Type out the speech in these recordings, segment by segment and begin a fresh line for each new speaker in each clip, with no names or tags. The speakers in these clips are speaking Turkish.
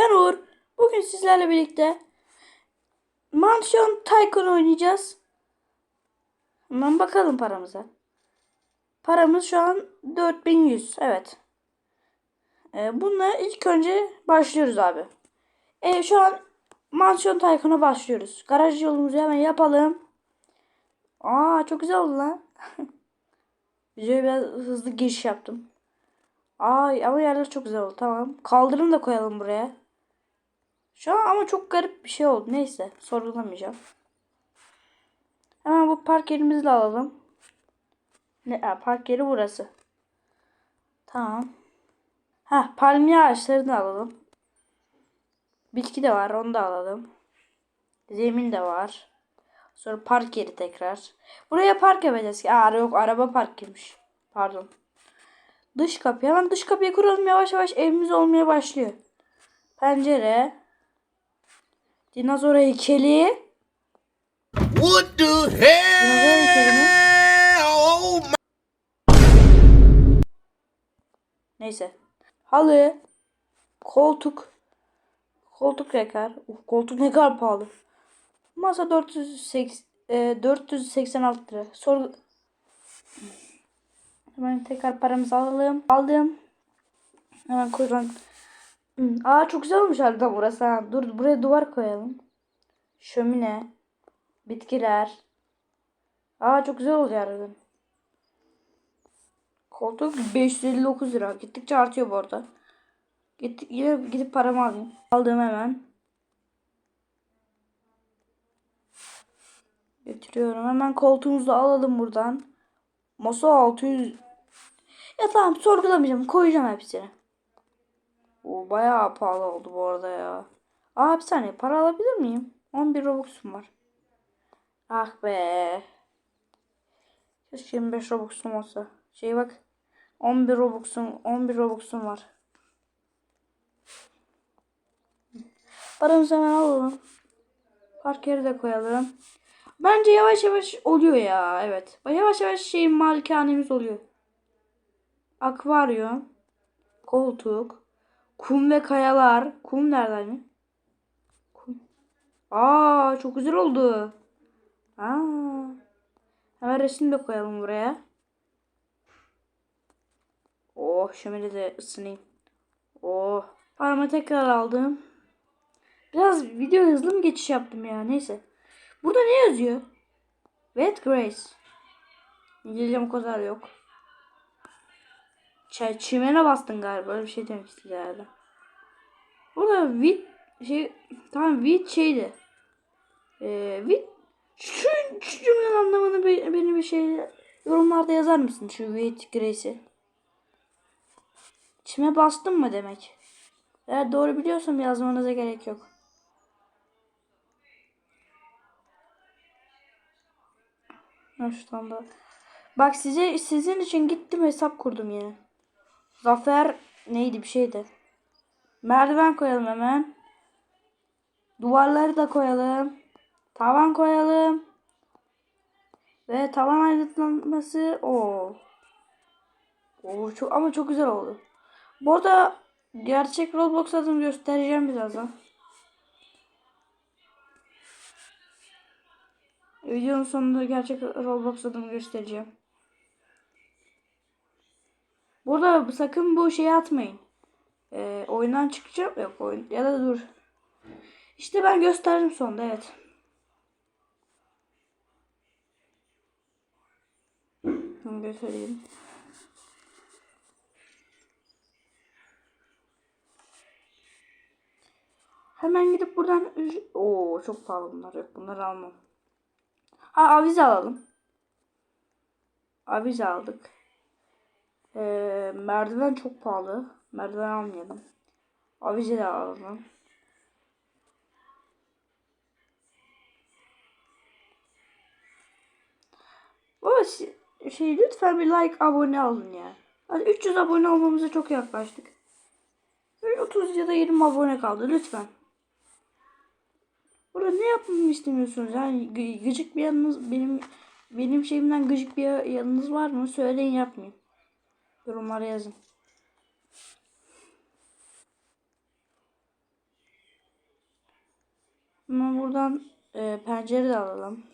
Ben Uğur. Bugün sizlerle birlikte Mansion Tycoon oynayacağız. Hemen bakalım paramıza. Paramız şu an 4100. Evet. Ee, bununla ilk önce başlıyoruz abi. Ee, şu an Mansion Tycoon'a başlıyoruz. Garaj yolumuzu hemen yapalım. Aa çok güzel oldu lan. Videoya biraz hızlı giriş yaptım. Ay ama yerler çok güzel oldu. Tamam. Kaldırım da koyalım buraya. Şu an ama çok garip bir şey oldu. Neyse. Sorgulamayacağım. Hemen bu park yerimizi de alalım. Ne, ha, park yeri burası. Tamam. Ha, palmiye ağaçlarını alalım. Bitki de var. Onu da alalım. Zemin de var. Sonra park yeri tekrar. Buraya park yapacağız ki. Aa yok araba park girmiş. Pardon. Dış kapı. Hemen dış kapıyı kuralım. Yavaş yavaş evimiz olmaya başlıyor. Pencere. Dinozor heykeli.
What the hell? Oh my!
Neyse. Halı. Koltuk. Koltuk rekar. Uf, koltuk ne kadar pahalı. Masa 480, e, 486 lira. Sor Hemen tekrar paramızı alalım. Aldım. Hemen koyalım. Hı, Aa çok güzel olmuş harbiden burası. Ha. Dur buraya duvar koyalım. Şömine. Bitkiler. Aa çok güzel oluyor harbiden. Koltuk 559 lira. Gittikçe artıyor bu arada. Gittik, yine gidip paramı alayım. Aldım hemen. Getiriyorum. Hemen koltuğumuzu alalım buradan. Masa 600. Ya tamam sorgulamayacağım. Koyacağım hepsini. O bayağı pahalı oldu bu arada ya. Aa bir saniye para alabilir miyim? 11 Robux'um var. Ah be. Keşke 25 Robux'um olsa. Şey bak. 11 Robux'um 11 Robux'um var. Paramızı hemen alalım. Park de koyalım. Bence yavaş yavaş oluyor ya. Evet. Yavaş yavaş şeyin malikanemiz oluyor. Akvaryum. Koltuk. Kum ve kayalar. Kum nereden mi? Kum. Aa çok güzel oldu. Aa. Hemen resim de koyalım buraya. Oh şömine de ısınayım. Oh. Paramı tekrar aldım. Biraz video hızlı mı geçiş yaptım ya neyse. Burada ne yazıyor? Wet Grace. İngilizcem o kadar yok. Ç çimene bastın galiba. Öyle bir şey demek istedi herhalde. Burada wit şey tamam wit şeydi. Ee, wit şu, şu cümlenin anlamını be- benim bir şey yorumlarda yazar mısın şu wit Grace'i? Çime bastın mı demek? Eğer doğru biliyorsam yazmanıza gerek yok. Ha şuradan da. Bak size sizin için gittim hesap kurdum yine. Zafer neydi bir şeydi. Merdiven koyalım hemen. Duvarları da koyalım. Tavan koyalım. Ve tavan aydınlatması o. Oo, çok ama çok güzel oldu. Bu arada gerçek Roblox adımı göstereceğim birazdan. Videonun sonunda gerçek Roblox adımı göstereceğim. Burada sakın bu şeyi atmayın. Ee, oyundan çıkacağım yok oyun ya da dur. İşte ben gösterdim sonunda evet. Bunu göstereyim. Hemen gidip buradan Oo çok pahalı bunlar yok. Bunları almam. Ha avize alalım. Avize aldık. Ee, merdiven çok pahalı. Merdiven almayalım. Avize de alalım. Bu şey, lütfen bir like abone alın ya. Hadi 300 abone olmamıza çok yaklaştık. 30 ya da 20 abone kaldı lütfen. Burada ne yapmamı istemiyorsunuz? Yani gı- gıcık bir yanınız benim benim şeyimden gıcık bir yanınız var mı? Söyleyin yapmayayım. Yorumlara yazın. Hemen buradan e, pencere de alalım.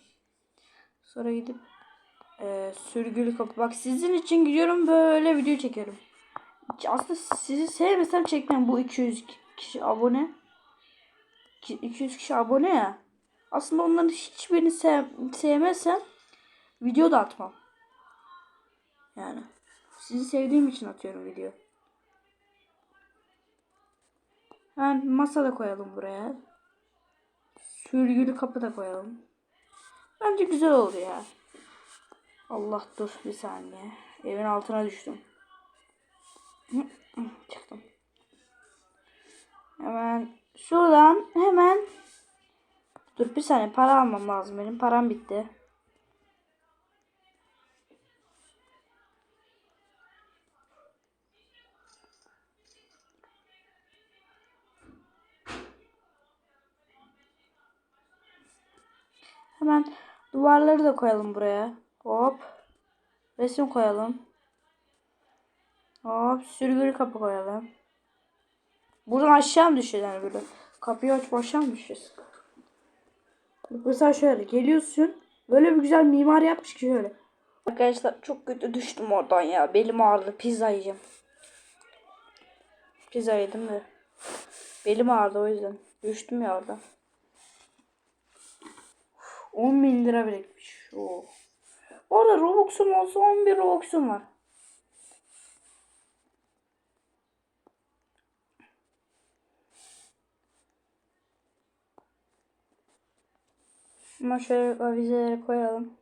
Sonra gidip e, sürgülü kapı. Bak sizin için gidiyorum böyle video. Hiç Aslında sizi sevmesem çekmem bu 200 kişi abone. Ki- 200 kişi abone ya. Aslında onların hiçbirini sev sevmezsem video da atmam. Yani sizi sevdiğim için atıyorum video. Yani masa da koyalım buraya. Sürgülü kapı da koyalım. Bence güzel oldu ya. Allah dur bir saniye. Evin altına düştüm. Çıktım. Hemen şuradan hemen dur bir saniye para almam lazım benim. Param bitti. Hemen duvarları da koyalım buraya. Hop. Resim koyalım. Hop. Sürgülü kapı koyalım. Buradan aşağı mı düşeceğiz yani böyle? Kapıyı açıp aşağı mı düşeceğiz? Mesela şöyle geliyorsun. Böyle bir güzel mimar yapmış ki şöyle. Arkadaşlar çok kötü düştüm oradan ya. Belim ağrıdı. Pizza yiyeceğim. Pizza yedim de. Belim ağrıdı o yüzden. Düştüm ya oradan. 10 bin lira birikmiş. Oo. Orada Robux'um olsa 11 Robux'um var. Ama şöyle avizeleri koyalım.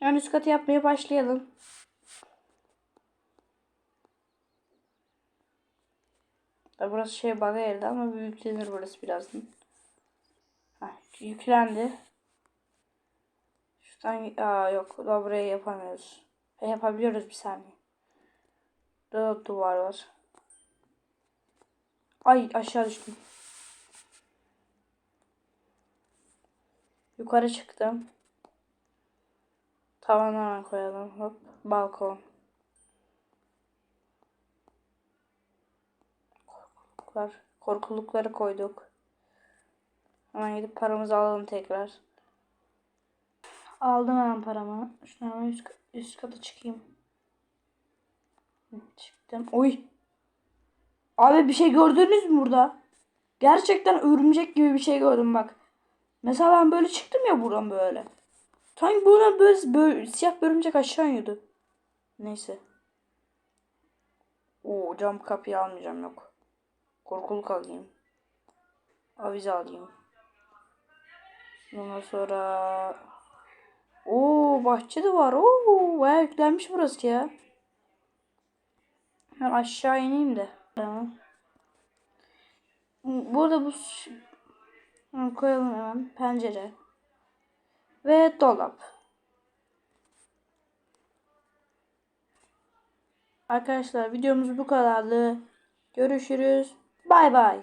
Ön üst katı yapmaya başlayalım. Da burası şey bug'a geldi ama büyüklenir burası birazdan. Heh, yüklendi. Şuradan aa yok da buraya yapamıyoruz. E, yapabiliyoruz bir saniye. Burada duvar var. Ay aşağı düştüm. Yukarı çıktım. Tavanı hemen koyalım. Hop. Balkon. Korkuluklar. Korkulukları koyduk. Hemen gidip paramızı alalım tekrar. Aldım hemen paramı. Şuna hemen üst, üst kata çıkayım. Çıktım. Oy. Abi bir şey gördünüz mü burada? Gerçekten örümcek gibi bir şey gördüm bak. Mesela ben böyle çıktım ya buradan böyle. Sanki buradan böyle, böyle siyah bir örümcek aşağı iniyordu. Neyse. Oo cam kapıyı almayacağım yok. Korkuluk alayım. Avize alayım. Ondan sonra Oo bahçe de var. Oo bayağı yüklenmiş burası ya. Ben aşağı ineyim de. Tamam. Burada bu koyalım hemen pencere ve dolap. Arkadaşlar videomuz bu kadardı. Görüşürüz. Bay bay.